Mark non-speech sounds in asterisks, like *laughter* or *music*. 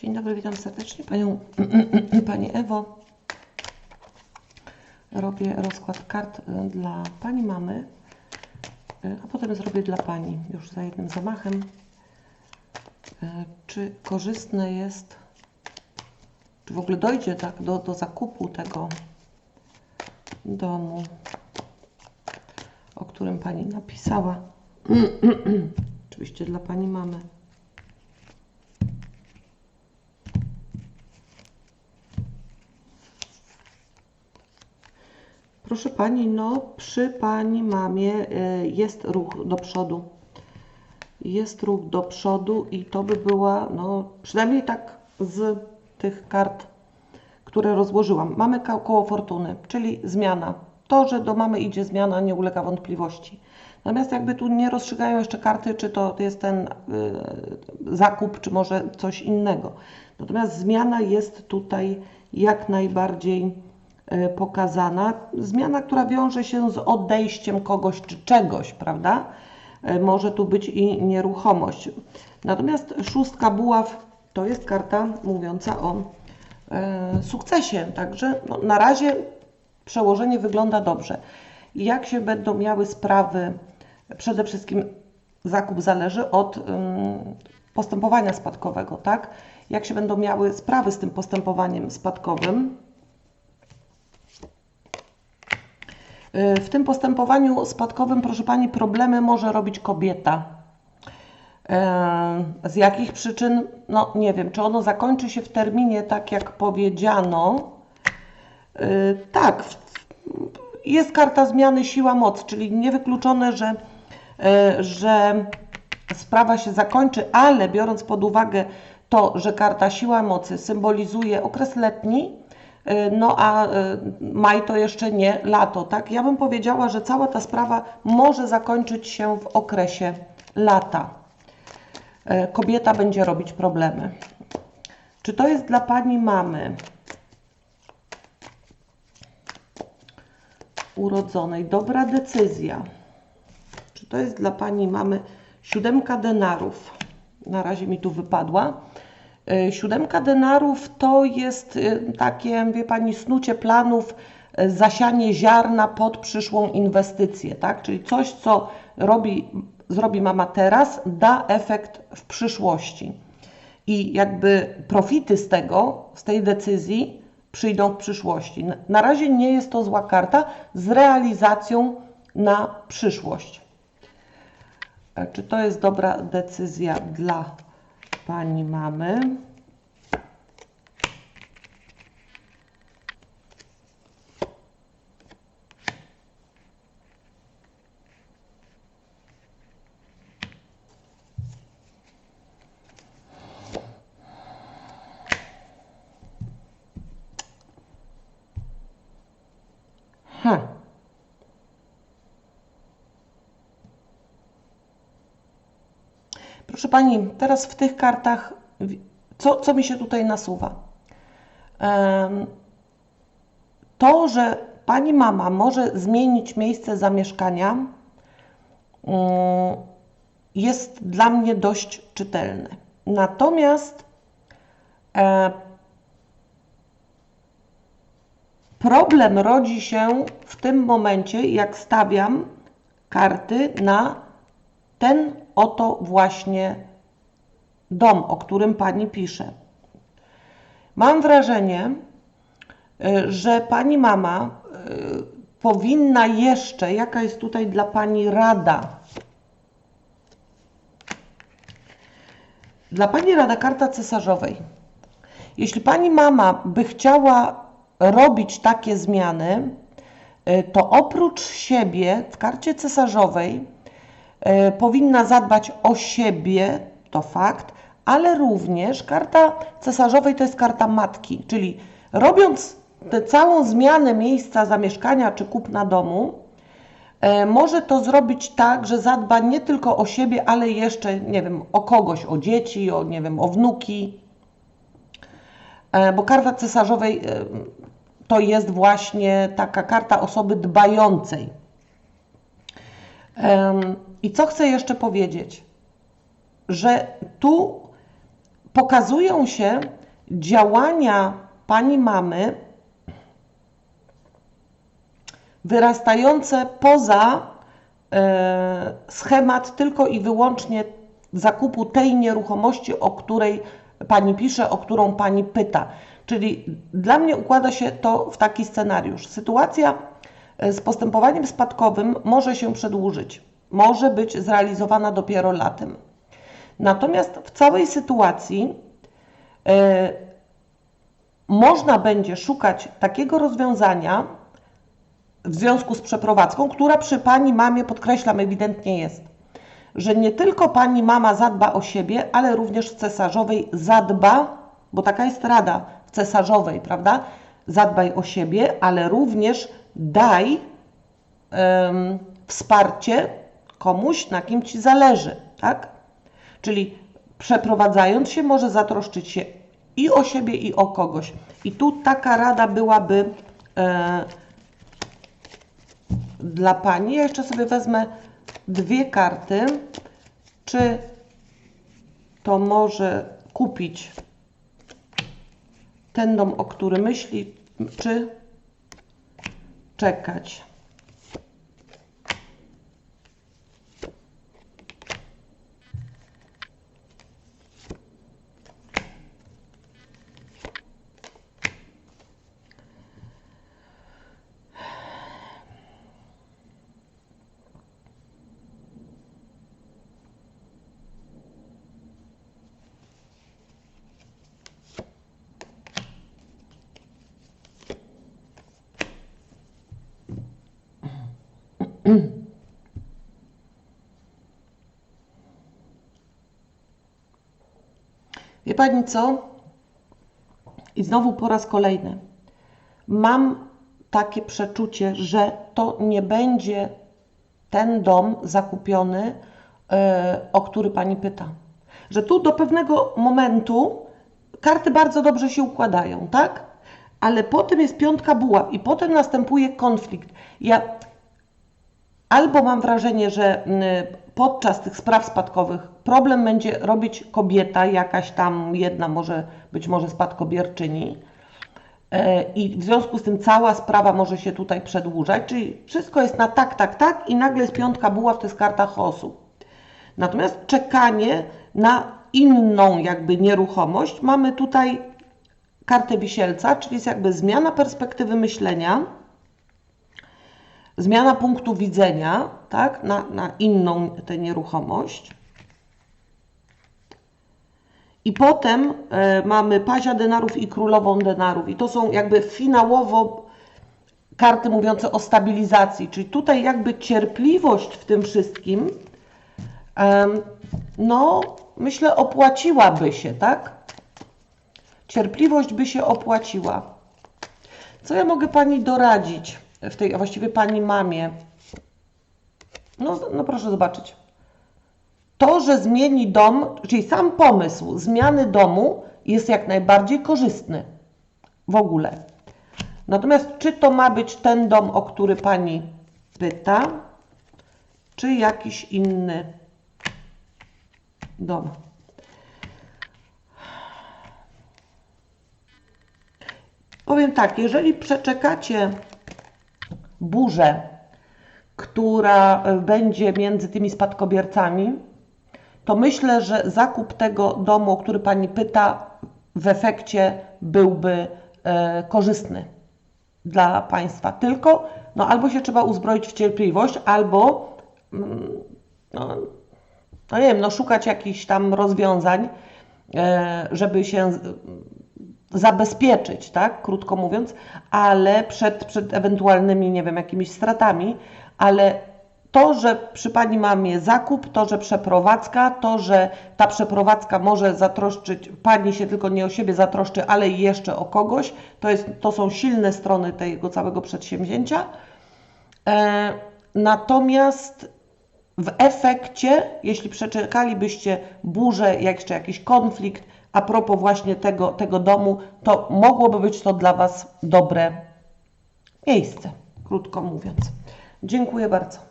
Dzień dobry, witam serdecznie Panią, *clears throat* Pani Ewo. Robię rozkład kart y, dla Pani mamy, y, a potem zrobię dla Pani już za jednym zamachem. Y, Czy korzystne jest, czy w ogóle dojdzie tak do, do zakupu tego domu, o którym Pani napisała? *clears throat* Oczywiście dla Pani mamy. Proszę Pani, no przy Pani mamie y, jest ruch do przodu. Jest ruch do przodu i to by była, no przynajmniej tak z tych kart, które rozłożyłam. Mamy ko- koło fortuny, czyli zmiana. To, że do mamy idzie zmiana, nie ulega wątpliwości. Natomiast jakby tu nie rozstrzygają jeszcze karty, czy to jest ten y, zakup, czy może coś innego. Natomiast zmiana jest tutaj jak najbardziej pokazana. Zmiana, która wiąże się z odejściem kogoś czy czegoś, prawda? Y, Może tu być i nieruchomość. Natomiast szóstka buław to jest karta mówiąca o y, sukcesie. Także no, na razie przełożenie wygląda dobrze. Jak się będą miały sprawy, przede wszystkim zakup zależy od postępowania spadkowego, tak? Jak się będą miały sprawy z tym postępowaniem spadkowym. Y, W tym postępowaniu spadkowym, proszę Pani, problemy może robić kobieta. E, Z jakich przyczyn? No nie wiem, czy ono zakończy się w terminie tak jak powiedziano. Y, Tak, jest karta zmiany siła moc, czyli niewykluczone, że, y, że sprawa się zakończy, ale biorąc pod uwagę to, że karta siła mocy symbolizuje okres letni, no a y, maj to jeszcze nie lato, tak? Ja bym powiedziała, że cała ta sprawa może zakończyć się w okresie lata. Y, Kobieta będzie robić problemy. Czy to jest dla Pani mamy? urodzonej. Dobra decyzja. Czy to jest dla Pani mamy siódemka denarów? Na razie mi tu wypadła. Y, Siódemka denarów to jest y, takie, wie Pani, snucie planów, y, zasianie ziarna pod przyszłą inwestycję, tak? Czyli coś, co robi, zrobi mama teraz, da efekt w przyszłości. I jakby profity z tego, z tej decyzji przyjdą w przyszłości. Na- razie nie jest to zła karta z realizacją na przyszłość. E, Czy to jest dobra decyzja dla Pani mamy? Proszę Pani, teraz w tych kartach, co, co mi się tutaj nasuwa? To, że Pani mama może zmienić miejsce zamieszkania, mm, jest dla mnie dość czytelne. Natomiast e, Problem rodzi się w tym momencie, jak stawiam karty na ten oto właśnie dom, o którym pani pisze. Mam wrażenie, y, że pani mama y, powinna jeszcze, jaka jest tutaj dla pani rada? Dla pani rada karta cesarzowej. Jeśli pani mama by chciała robić takie zmiany, y, to oprócz siebie w karcie cesarzowej powinna zadbać o siebie, to fakt, ale również karta cesarzowej to jest karta matki, czyli robiąc tę całą zmianę miejsca zamieszkania czy kupna domu, e, może to zrobić tak, że zadba nie tylko o siebie, ale jeszcze, nie wiem, o kogoś, o dzieci, o, nie wiem, o wnuki, E, bo karta cesarzowej e, to jest właśnie taka karta osoby dbającej. I co chcę jeszcze powiedzieć? Że tu pokazują się działania pani mamy wyrastające poza e, schemat tylko i wyłącznie zakupu tej nieruchomości, o której pani pisze, o którą pani pyta. Czyli dla mnie układa się to w taki scenariusz. Sytuacja e, z postępowaniem spadkowym może się przedłużyć, może być zrealizowana dopiero latem. Natomiast w całej sytuacji e, można będzie szukać takiego rozwiązania w związku z przeprowadzką, która przy pani mamie, podkreślam, ewidentnie jest, że nie tylko pani mama zadba o siebie, ale również w cesarzowej zadba, bo taka jest rada w cesarzowej, prawda? Zadbaj o siebie, ale również daj wsparcie komuś, na kim ci zależy, tak? Czyli przeprowadzając się, może zatroszczyć się i o siebie, i o kogoś. I tu taka rada byłaby e, dla Pani. Ja jeszcze sobie wezmę dwie karty. Czy to może kupić ten dom, o który myśli, czy czekać? *clears throat* Wie Pani co? I znowu po raz kolejny. Mam takie przeczucie, że to nie będzie ten dom zakupiony, e, o który Pani pyta. Że tu do pewnego momentu karty bardzo dobrze się układają, tak? Ale potem jest piątka buław i potem następuje konflikt. Ja albo mam wrażenie, że mm, podczas tych spraw spadkowych problem będzie robić kobieta, jakaś tam jedna może być może spadkobierczyni. E, I w związku z tym cała sprawa może się tutaj przedłużać, czyli wszystko jest na tak, tak, tak i nagle jest piątka buław, to jest karta chaosu. Natomiast czekanie na inną jakby nieruchomość, mamy tutaj kartę wisielca, czyli jest jakby zmiana perspektywy myślenia, zmiana punktu widzenia tak, na, na inną tę nieruchomość. I potem e, mamy pazia denarów i królową denarów. I to są jakby finałowo karty mówiące o stabilizacji. Czyli tutaj jakby cierpliwość w tym wszystkim, no myślę opłaciłaby się, tak? Cierpliwość by się opłaciła. Co ja mogę Pani doradzić? W tej, a właściwie pani mamie. No, no proszę zobaczyć. To, że zmieni dom, czyli sam pomysł zmiany domu jest jak najbardziej korzystny w ogóle. Natomiast czy to ma być ten dom, o który pani pyta, czy jakiś inny dom? Powiem tak, jeżeli przeczekacie burzę, która e, będzie między tymi spadkobiercami, to myślę, że zakup tego domu, o który Pani pyta, w efekcie byłby e, korzystny dla Państwa. Tylko no, albo się trzeba uzbroić w cierpliwość, albo mm, no, no nie wiem, no, szukać jakichś tam rozwiązań, e, żeby się zabezpieczyć, tak, krótko mówiąc, ale przed, przed ewentualnymi, nie wiem, jakimiś stratami, ale to, że przy Pani mamie zakup, to, że przeprowadzka, to, że ta przeprowadzka może zatroszczyć, Pani się tylko nie o siebie zatroszczy, ale jeszcze o kogoś, to, jest, to są silne strony tego całego przedsięwzięcia. E, natomiast w efekcie, jeśli przeczekalibyście burzę, jeszcze jakiś konflikt, a propos właśnie tego, tego domu, to mogłoby być to dla Was dobre miejsce, krótko mówiąc. Dziękuję bardzo.